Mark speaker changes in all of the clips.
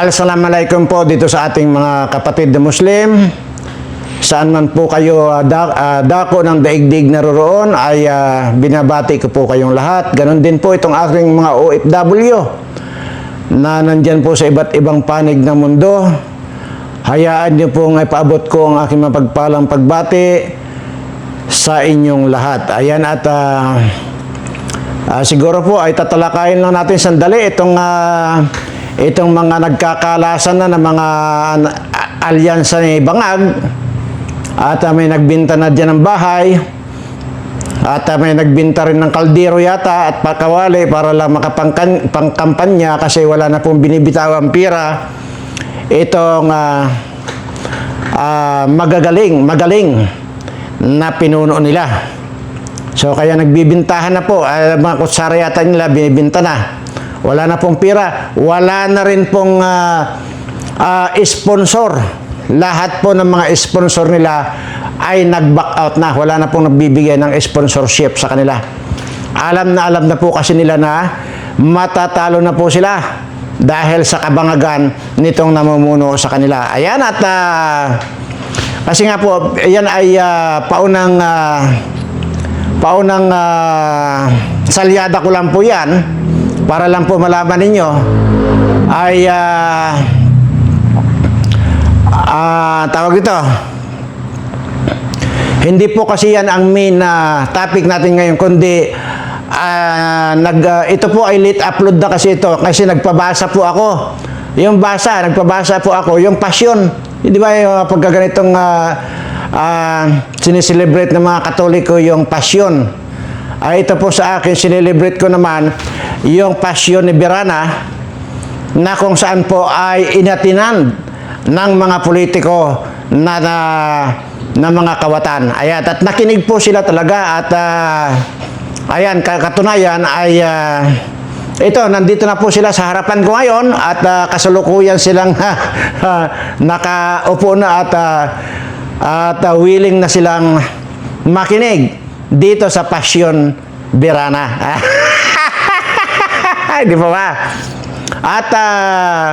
Speaker 1: Assalamualaikum po dito sa ating mga kapatid na Muslim. Saan man po kayo ah, da- ah, dako ng daigdig naroroon ay ah, binabati ko po kayong lahat. Ganon din po itong aking mga OFW na nandyan po sa iba't ibang panig ng mundo. Hayaan niyo pong ipaabot ko ang aking mapagpalang pagbati sa inyong lahat. Ayan at ah, Ah, siguro po ay tatalakayin lang natin sandali itong ah, itong mga nagkakalasan na ng mga alyansa ni Bangag at may nagbinta na dyan ng bahay at may nagbinta rin ng kaldero yata at pakawali para lang makapangkan pangkampanya kasi wala na pong binibitawang pira itong ah, ah, magagaling magaling na pinuno nila So kaya nagbibintahan na po, uh, mga kutsara yata nila binibinta na. Wala na pong pira, wala na rin pong ah, ah, sponsor. Lahat po ng mga sponsor nila ay nag-back out na. Wala na pong nagbibigay ng sponsorship sa kanila. Alam na alam na po kasi nila na matatalo na po sila dahil sa kabangagan nitong namumuno sa kanila. Ayan at ah, kasi nga po, yan ay ah, paunang ah, paunang ah, salyada ko lang po yan para lang po malaman ninyo ay ah, ah, tawag ito hindi po kasi yan ang main na topic natin ngayon kundi ah, nag, ah, ito po ay late upload na kasi ito kasi nagpabasa po ako. Yung basa, nagpabasa po ako yung passion di ba yung uh, pagkaganitong uh, uh, sineselebrate ng mga katoliko yung passion ay ito po sa akin sinelebrate ko naman yung passion ni Berana na kung saan po ay inatinan ng mga politiko na, na, na mga kawatan. Ayan, at nakinig po sila talaga at ah, ayan, ka- katunayan ay ah, ito, nandito na po sila sa harapan ko ngayon at ah, kasalukuyan silang nakaupo na at ah, at ah, willing na silang makinig dito sa Passion Birana. Di ba ba? At ah,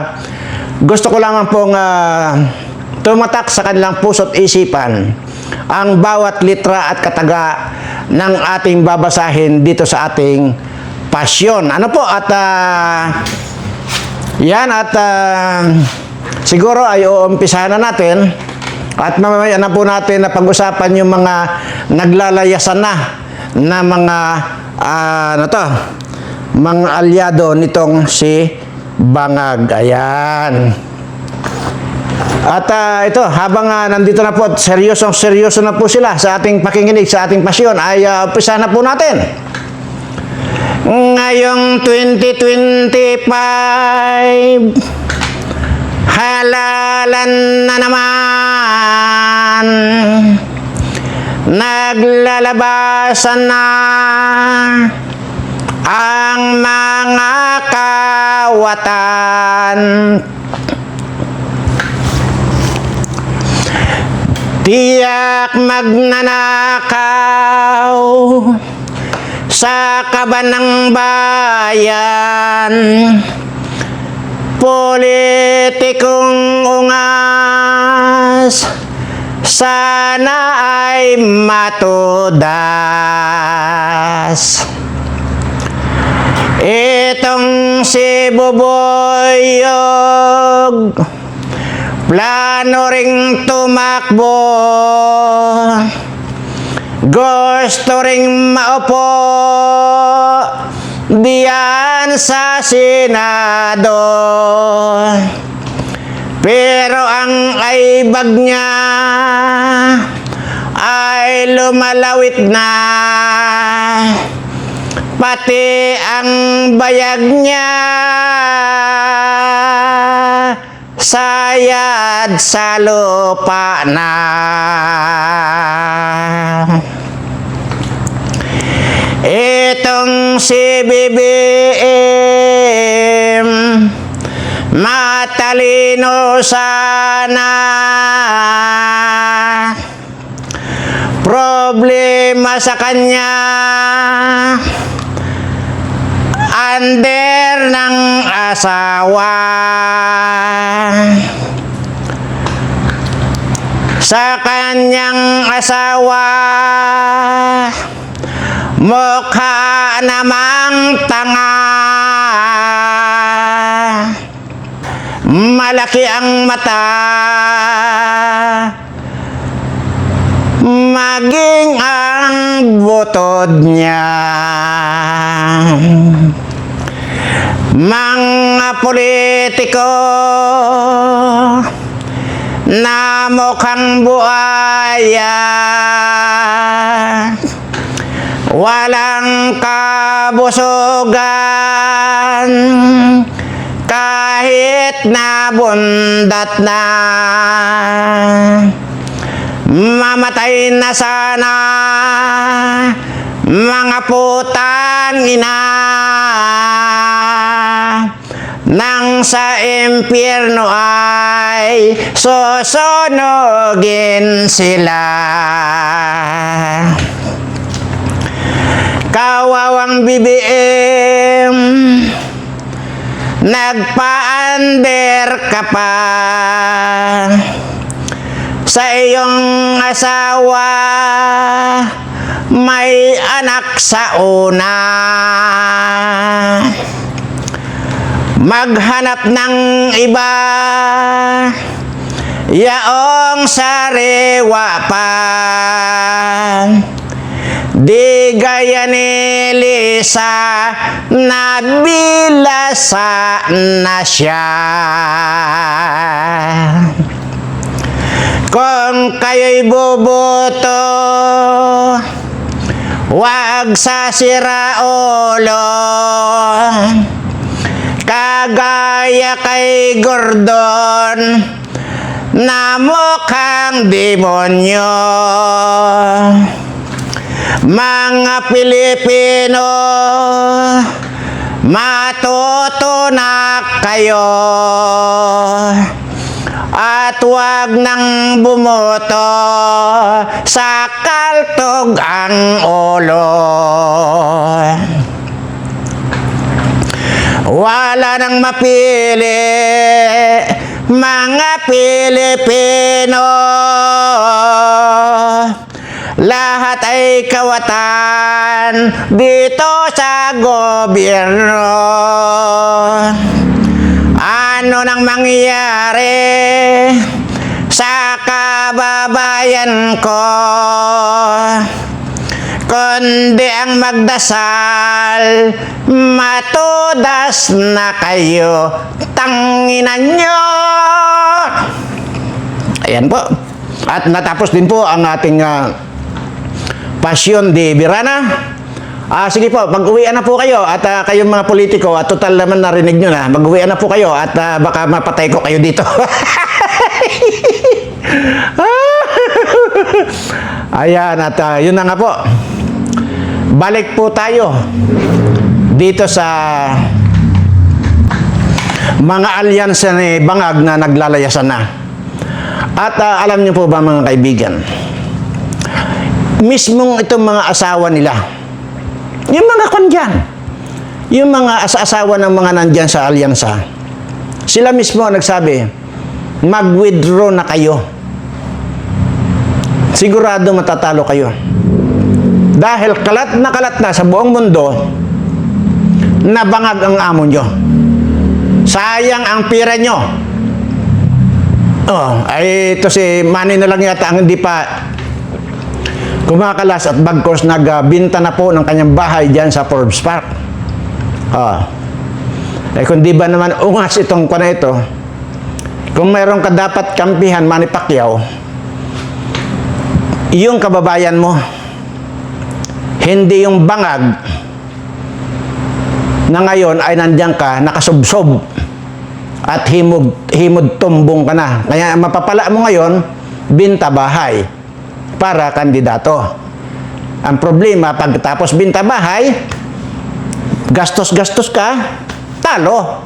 Speaker 1: gusto ko lamang pong ah, tumatak sa kanilang puso't isipan ang bawat litra at kataga ng ating babasahin dito sa ating pasyon. Ano po? At ah, yan at ah, siguro ay uumpisahan na natin at mamaya na po natin na pag-usapan yung mga naglalayasan na na mga ah, ano to, mga alyado nitong si Bangag. Ayan. At ah, ito, habang ah, nandito na po at seryosong seryoso na po sila sa ating pakinginig, sa ating pasyon, ay uh, umpisa na po natin. Ngayong 2025, halalan na naman. Naglalabasan na ang mga kawatan. Tiyak magnanakaw sa kaban bayan politikong ungas sana ay matudas itong si Buboyog plano ring tumakbo gusto ring maupo diyan sa Senado. Pero ang aibag niya ay lumalawit na. Pati ang bayag niya sayad sa lupa na. Itong si BBM matalino sana. Problema sa kanya. Under ng asawa. Sa kanyang asawa. Mukha namang tanga malaki ang mata. Maging ang butod niya. Mga politiko na mukhang buaya walang kabusugan kahit na bundat na mamatay na sana mga putang ina. Nang sa impyerno ay susunugin sila. Kawawang BBM nagpa-under ka pa sa iyong asawa. May anak sa una. Maghanap ng iba. Yaong sariwa pa di gaya ni Lisa na bilasa na siya. Kung kayo'y buboto Wag sa siraulo Kagaya kay Gordon Na mukhang demonyo Mga Pilipino Matuto na kayo at wag nang bumoto sa kaltog ang ulo. Wala nang mapili mga Pilipino. Ay kawatan dito sa gobyerno. Ano nang mangyayari sa kababayan ko? Kundi ang magdasal, matudas na kayo, tanginan nyo! Ayan po. At natapos din po ang ating ah, Pasyon de Virana. Ah, sige po, mag-uwian na po kayo at ah, kayong mga politiko, at total naman narinig nyo na, mag-uwian na po kayo at ah, baka mapatay ko kayo dito. Ayan, at ah, yun na nga po. Balik po tayo dito sa mga alyansa ni Bangag na naglalayasan na. At ah, alam niyo po ba mga kaibigan, mismong itong mga asawa nila, yung mga kondyan, yung mga asa-asawa ng mga nandyan sa alyansa, sila mismo nagsabi, mag-withdraw na kayo. Sigurado matatalo kayo. Dahil kalat na kalat na sa buong mundo, nabangag ang amo nyo. Sayang ang pira nyo. Oh, ay ito si Manny na lang yata ang hindi pa kumakalas at bagkos nagbinta na po ng kanyang bahay diyan sa Forbes Park. Ah. Eh kung di ba naman ungas itong kwa na ito, kung mayroon ka dapat kampihan, Manny Pacquiao, yung kababayan mo, hindi yung bangag na ngayon ay nandiyan ka, nakasubsob at himog, himod tumbong ka na. Kaya mapapala mo ngayon, binta bahay para kandidato. Ang problema, pagkatapos binta bahay, gastos-gastos ka, talo.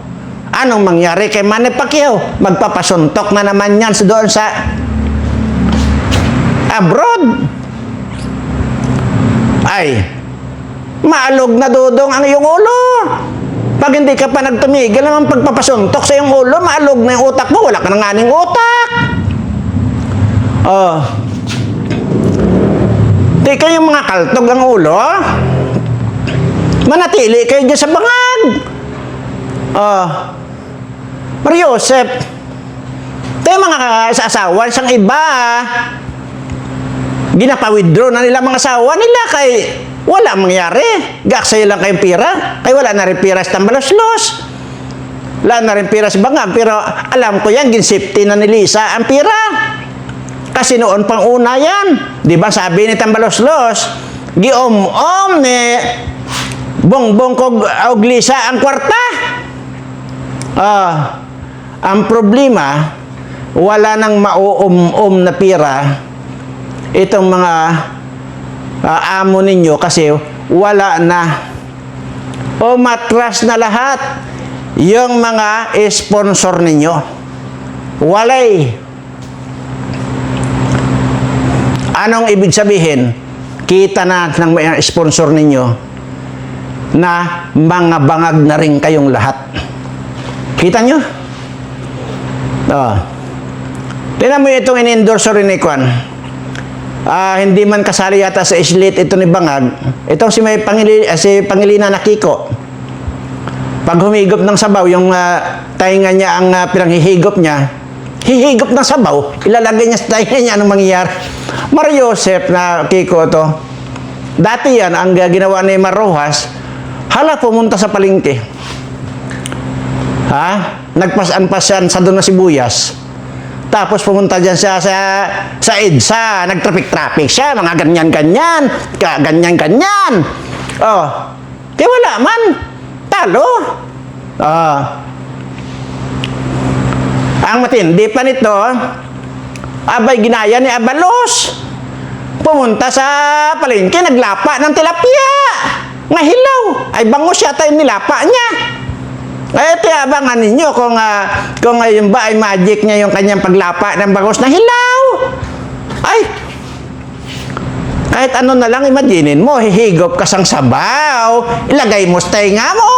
Speaker 1: Anong mangyari kay Manny Pacquiao? Magpapasuntok na naman yan sa doon sa abroad. Ay, maalog na dudong ang iyong ulo. Pag hindi ka pa nagtumigil naman pagpapasuntok sa iyong ulo, maalog na yung utak mo, wala ka nang aning utak. Oh. Di kayong mga kaltog ang ulo. Manatili kayo dyan sa bangag. Oh. Mario Joseph, tayo mga asawa, isang iba, ah. ginapa-withdraw na nila mga asawa nila kay wala mangyari. Gaksay lang kayong pira. Kay wala na rin pira sa tambalos-los. Wala na rin pira sa bangag. Pero alam ko yan, ginsipti na ni Lisa ang pira. Kasi noon pang una yan. Di ba sabi ni Tambalos-los, giom-om ni bongbong kog og Lisa ang kwarta. Ah, ang problema, wala nang mauom-om na pira itong mga ah, amo ninyo kasi wala na o matras na lahat yung mga sponsor ninyo. Walay. Anong ibig sabihin? Kita na ng sponsor ninyo na mga bangag na rin kayong lahat. Kita nyo? Oh. Tingnan mo itong in-endorse rin ni Kwan. Ah, hindi man kasali yata sa islit ito ni Bangag. Ito si may pangili, ah, si Pangilina Nakiko. Pag humigop ng sabaw, yung ah, tainga niya ang ah, pinanghihigop niya, hihigop ng sabaw, ilalagay niya sa tainga niya, anong mangyayari? Mario Joseph na Kiko to. Dati yan, ang ginawa ni Marojas, hala pumunta sa palengke. Ha? Nagpasan-pas yan sa doon na sibuyas. Tapos pumunta dyan siya sa, sa EDSA, nag-traffic-traffic siya, mga ganyan-ganyan, ganyan-ganyan. Oh, di wala man. Talo. Ah. Ang matindi pa nito, abay ginaya ni Abalos. Pumunta sa palengke, naglapa ng tilapia. Nga hilaw. Ay bango siya tayo nilapa niya. Eh, tiyabangan ninyo kung, ah, kung ngayon ba ay magic niya yung kanyang paglapa ng bangos na hilaw. Ay, kahit ano na lang imaginin mo, hihigop ka sang sabaw, ilagay mo sa nga mo.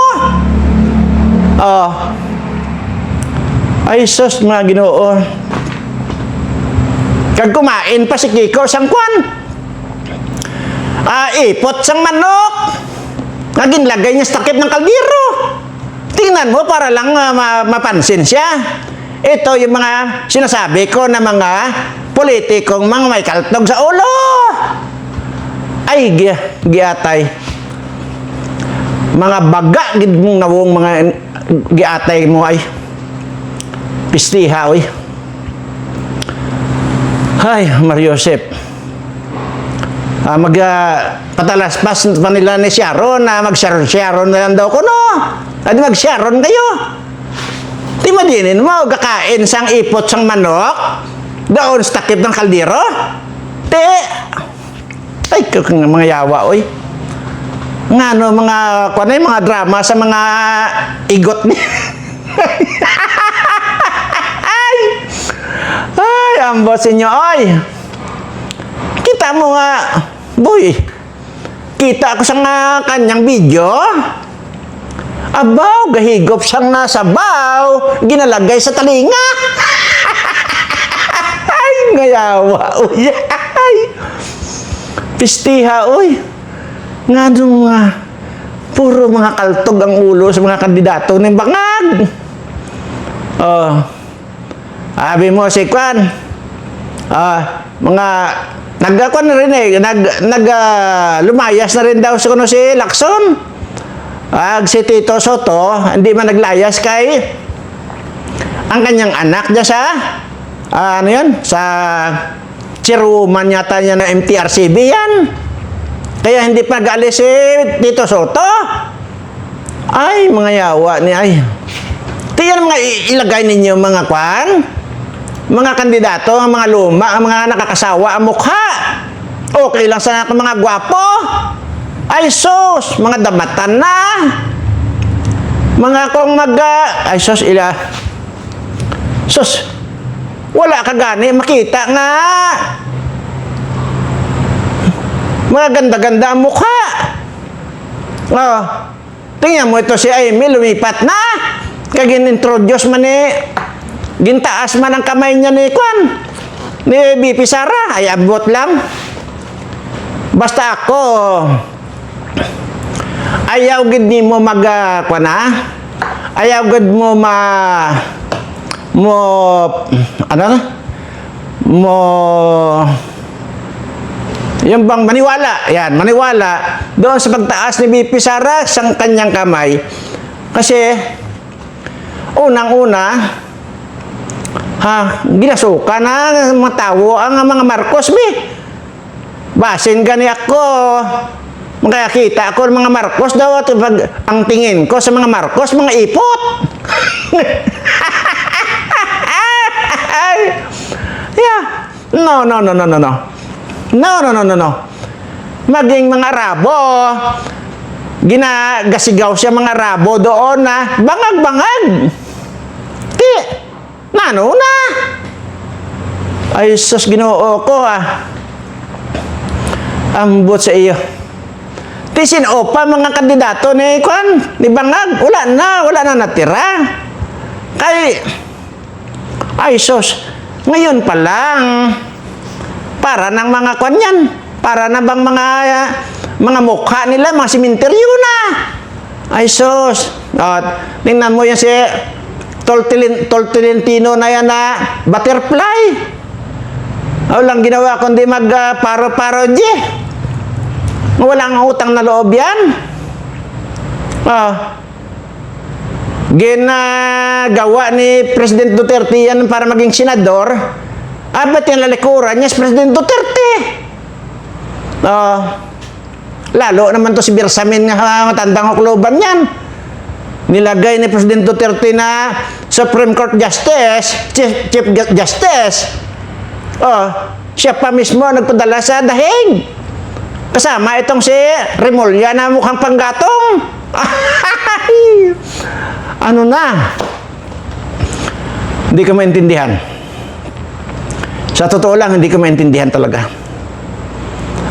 Speaker 1: Oh. Ay, sus, mga ginoo. Kag kumain pa si Kiko sang kwan. Ah, ipot sang manok. Naging lagay niya sa takip ng kaldero. Tingnan mo para lang ma- mapansin siya. Ito yung mga sinasabi ko na mga politikong mga may kaltog sa ulo. Ay, gi giatay. Mga baga, gid mong nawong mga giatay mo ay. Pistiha, oy. Ay, Mario Josep. Ah, mag ah, patalaspas pa nila ni Sharon na mag Sharon Sharon na lang daw ko no. Adi mag Sharon kayo. Di madinin mo kakain sang ipot sang manok. Daon sa takip ng kaldero. Te. Ay, kung mga yawa oy. Nga no, mga kuan ay mga drama sa mga igot ni. ay. Ay, ang inyo, oy. Kita mo nga, boy. Kita ko sa nga kanyang video. Abaw, gahigop siyang nasa baw, ginalagay sa talinga. Ay, ngayawa, uy. Ay. Pistiha, uy. Nga nung puro mga kaltog ang ulo sa mga kandidato ng bangag. Oh. Sabi mo si Kwan, ah, mga nagkakwan na rin eh, nag, nag ah, lumayas na rin daw sa kuno si Lacson. Ag si Tito Soto, hindi man naglayas kay ang kanyang anak niya sa ah, ano yan, sa chairwoman yata niya ng MTRCB yan. Kaya hindi pa nag-alis si Tito Soto. Ay, mga yawa ni ay. Tiyan mga ilagay ninyo mga kwan. Mga kandidato, ang mga luma, ang mga nakakasawa ang mukha. Okay lang sa mga gwapo. Ay sus, mga damatan na. Mga kung mag... ah, ay sus, ila... Sus, wala ka gani, makita nga. Mga ganda-ganda ang mukha. Oh, Tingnan mo ito si Amy, lumipat na. Kagin-introduce man ni, gintaas man ang kamay niya ni Kwan. Ni BP Sara, ay abot lang. Basta ako, ayaw gid ni mo mag, uh, kwan? Ayaw gid mo ma, mo, ano na? Mo, yung bang maniwala, yan, maniwala doon sa pagtaas ni BP Sara sa kanyang kamay. Kasi, unang-una, ha, ginasuka na ng mga tao ang mga Marcos, be. Basin gani ako. Makakita ako ng mga Marcos daw at pag ang tingin ko sa mga Marcos, mga ipot. yeah. No, no, no, no, no, no. No, no, no, no, no. Maging mga Arabo, ginagasigaw siya mga Arabo doon na bangag-bangag. Ti, nano na. Ay, sus, ginoo ko ah. Ambot sa iyo. Ti sino pa mga kandidato ni Kwan, ni Bangag, wala na, wala na natira. Kay, ay sus, ngayon pa lang, para ng mga kwan yan, para na bang mga, mga mukha nila, mga simenteryo na. Ay sus, at tingnan mo yan si Toltilin, Toltilentino na yan na butterfly. Walang ginawa kundi mag uh, paro-paro di. Walang utang na loob yan. Ah. Ginagawa ni President Duterte yan para maging senador. Ah, ba't yung lalikuran niya si President Duterte? Ah. Lalo naman to si Birsamin nga matandang hukloban yan. Nilagay ni President Duterte na Supreme Court Justice, Chief, Chief Justice. Oh, siya pa mismo nagpadala sa dahig. Kasama itong si Remulla na mukhang panggatong. ano na? Hindi ko maintindihan. Sa totoo lang, hindi ko maintindihan talaga.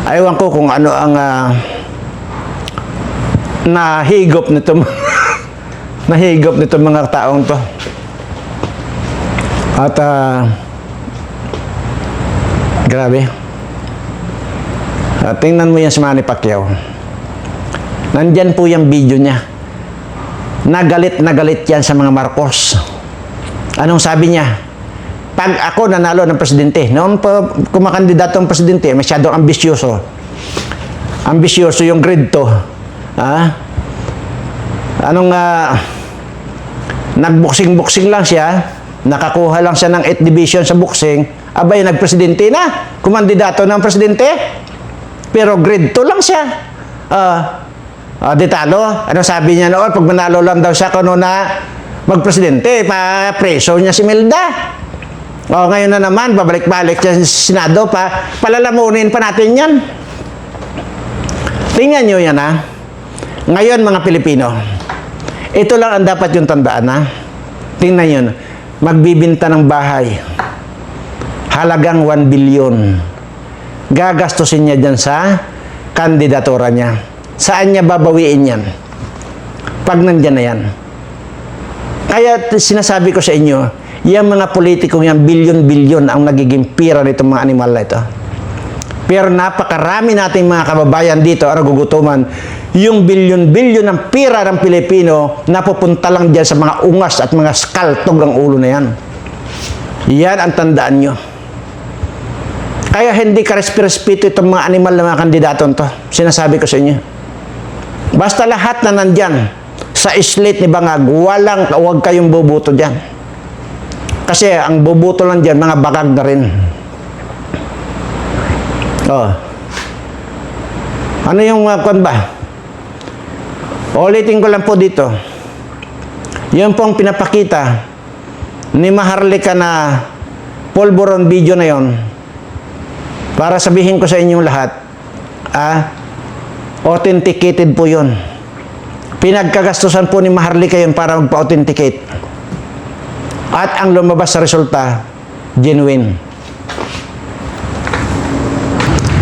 Speaker 1: Ayawan ko kung ano ang ah, nahigop nito nahigop nito mga taong to. At ah, Grabe. Ah, tingnan mo yan si Manny Pacquiao. Nandyan po yung video niya. Nagalit na galit yan sa mga Marcos. Anong sabi niya? Pag ako nanalo ng presidente, noon pa kumakandidato ang presidente, masyadong ambisyoso. Ambisyoso yung grade to. Ha? Anong ah, nagboxing-boxing lang siya, nakakuha lang siya ng 8 division sa boxing, abay nagpresidente na, kumandidato ng presidente, pero grade 2 lang siya. Ah, ah, di talo. Ano sabi niya noon, pag manalo lang daw siya kuno na magpresidente, pa preso niya si Melda. O ngayon na naman, babalik-balik siya sa Senado, pa, palalamunin pa natin yan. Tingnan nyo yan ha. Ngayon mga Pilipino, ito lang ang dapat yung tandaan ha. Tingnan yun. Magbibinta ng bahay. Halagang 1 billion. Gagastusin niya dyan sa kandidatura niya. Saan niya babawiin yan? Pag nandyan na yan. Kaya sinasabi ko sa inyo, yung mga politikong yan, bilyon-bilyon ang nagiging pira nitong mga animal na ito. Pero napakarami nating mga kababayan dito ang nagugutuman. Yung bilyon-bilyon ng pira ng Pilipino napupunta lang dyan sa mga ungas at mga skaltog ng ulo na yan. Yan ang tandaan nyo. Kaya hindi ka respeto itong mga animal na mga kandidato to. Sinasabi ko sa inyo. Basta lahat na nandyan sa slate ni Bangag, walang, huwag kayong bubuto dyan. Kasi ang bubuto lang dyan, mga bakag na rin. Oh. Ano yung uh, ba? Ulitin ko lang po dito. Yung pong pinapakita ni Maharlika na pulburon video na yon para sabihin ko sa inyong lahat, ah, authenticated po yon. Pinagkagastusan po ni Maharlika yun para magpa-authenticate. At ang lumabas sa resulta, genuine.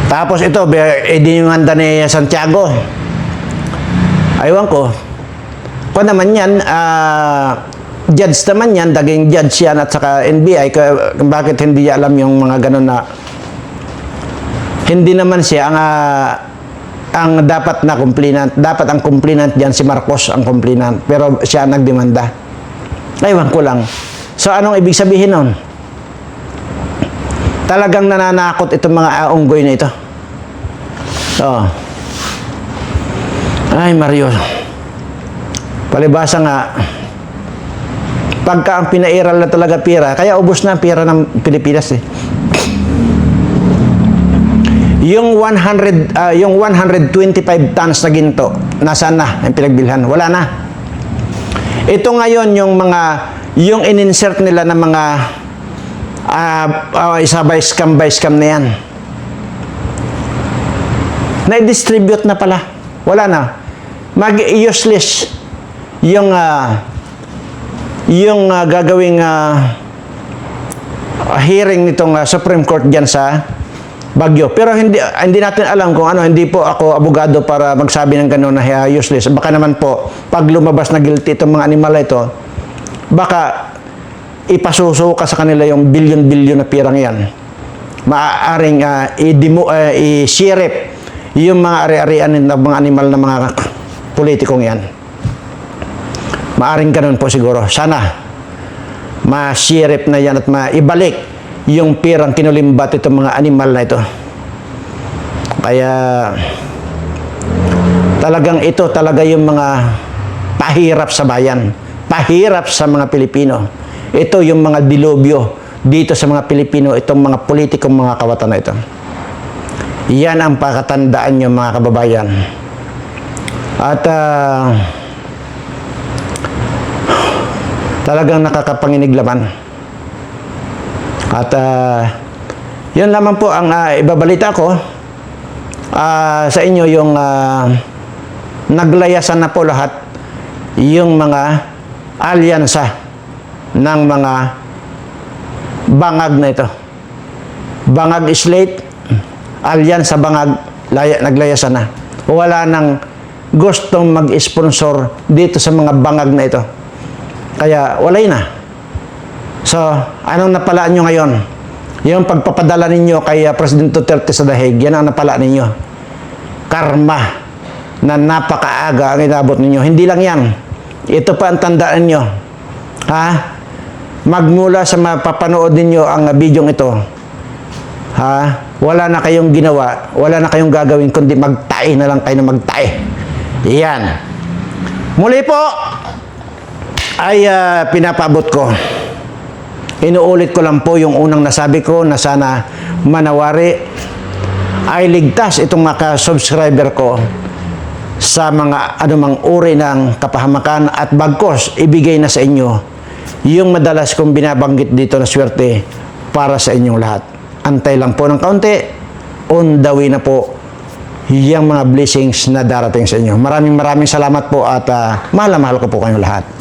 Speaker 1: Tapos ito, idinimanda ni Santiago. Aywan ko, kung naman yan, ah, judge naman yan, daging judge yan at saka NBI, kaya bakit hindi niya alam yung mga ganun na hindi naman siya ang ah, ang dapat na complainant. Dapat ang complainant diyan si Marcos ang complainant. Pero siya ang nagdemanda. Aywan ko lang. So anong ibig sabihin nun? Talagang nananakot itong mga unggoy na ito. Oo. Ay, Mario. Palibasa nga, pagka ang pinairal na talaga pira, kaya ubos na ang pira ng Pilipinas eh. Yung 100 ah, yung 125 tons na ginto, nasaan na ang pinagbilhan? Wala na. Ito ngayon yung mga yung in-insert nila ng mga ah ah, isa by scam by scam na yan. Na-distribute na pala. Wala na. Mag-useless yung ah, yung ah, gagawing ah, hearing nitong ah, Supreme Court diyan sa Bagyo. Pero hindi hindi natin alam kung ano, hindi po ako abogado para magsabi ng gano'n na uh, useless. Baka naman po, pag lumabas na guilty itong mga animal ito, baka ipasuso ka sa kanila yung billion-billion na pirang yan. Maaaring uh, i-demo, uh, i-shirip yung mga ari-arian ng mga animal na mga politikong yan. Maaring ganun po siguro. Sana ma-shirip na yan at maibalik yung pirang kinulimbat itong mga animal na ito. Kaya talagang ito talaga yung mga pahirap sa bayan, pahirap sa mga Pilipino. Ito yung mga dilobyo dito sa mga Pilipino, itong mga politikong mga kawatan na ito. Yan ang pakatandaan nyo mga kababayan. At ah, talagang nakakapanginig laman. At ah, yun naman po ang ah, ibabalita ko ah, sa inyo yung ah, naglayasan na po lahat yung mga alyansa ng mga bangag na ito. Bangag slate, alyansa bangag, laya, naglayasan na. Wala nang gustong mag-sponsor dito sa mga bangag na ito. Kaya walay na. So, anong napalaan nyo ngayon? Yung pagpapadala ninyo kay uh, President Duterte sa dahig, yan ang napala ninyo. Karma na napakaaga ang inabot ninyo. Hindi lang yan. Ito pa ang tandaan nyo. Ha? Magmula sa mapapanood ninyo ang video ito, ha? Wala na kayong ginawa, wala na kayong gagawin, kundi magtae na lang kayo na magtae. Yan. Muli po, ay ah, pinapabot ko. Inuulit ko lang po yung unang nasabi ko na sana manawari ay ligtas itong mga subscriber ko sa mga anumang uri ng kapahamakan at bagkos ibigay na sa inyo yung madalas kong binabanggit dito na swerte para sa inyong lahat. Antay lang po ng kaunti, on the way na po yung mga blessings na darating sa inyo. Maraming maraming salamat po at ah, mahal na mahal ko po kayong lahat.